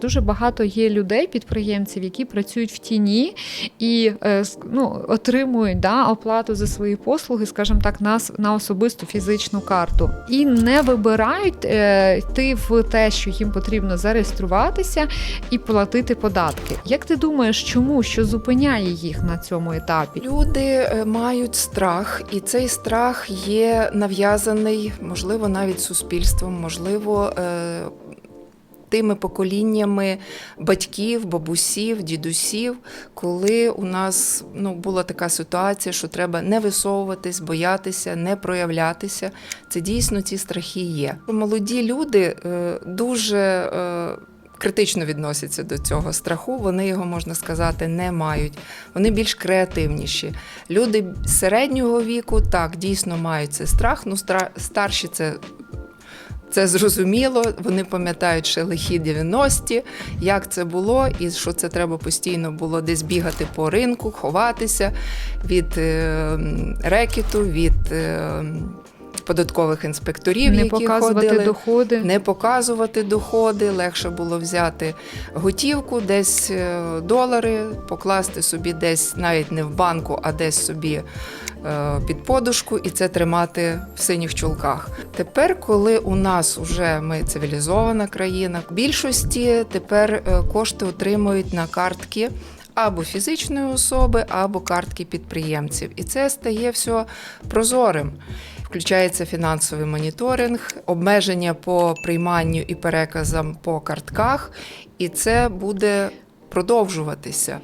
Дуже багато є людей, підприємців, які працюють в тіні і е, ну, отримують да, оплату за свої послуги, скажімо так, на, на особисту фізичну карту, і не вибирають е, йти в те, що їм потрібно зареєструватися і платити податки. Як ти думаєш, чому що зупиняє їх на цьому етапі? Люди е, мають страх, і цей страх є нав'язаний, можливо, навіть суспільством, можливо. Тими поколіннями батьків, бабусів, дідусів, коли у нас ну, була така ситуація, що треба не висовуватись, боятися, не проявлятися. Це дійсно ці страхи є. Молоді люди е, дуже е, критично відносяться до цього страху. Вони його можна сказати не мають. Вони більш креативніші. Люди середнього віку так дійсно мають цей страх. Ну старші це. Це зрозуміло, вони пам'ятають ще лихі 90-ті, як це було, і що це треба постійно було десь бігати по ринку, ховатися від е, рекету, від е, м, податкових інспекторів, Не які показувати ходили доходи. не показувати доходи, легше було взяти готівку, десь е, долари, покласти собі десь навіть не в банку, а десь собі е, під подушку і це тримати в синіх чулках. Тепер, коли у нас вже ми цивілізована країна, в більшості тепер е, кошти отримують на картки. Або фізичної особи, або картки підприємців, і це стає все прозорим. Включається фінансовий моніторинг, обмеження по прийманню і переказам по картках, і це буде продовжуватися.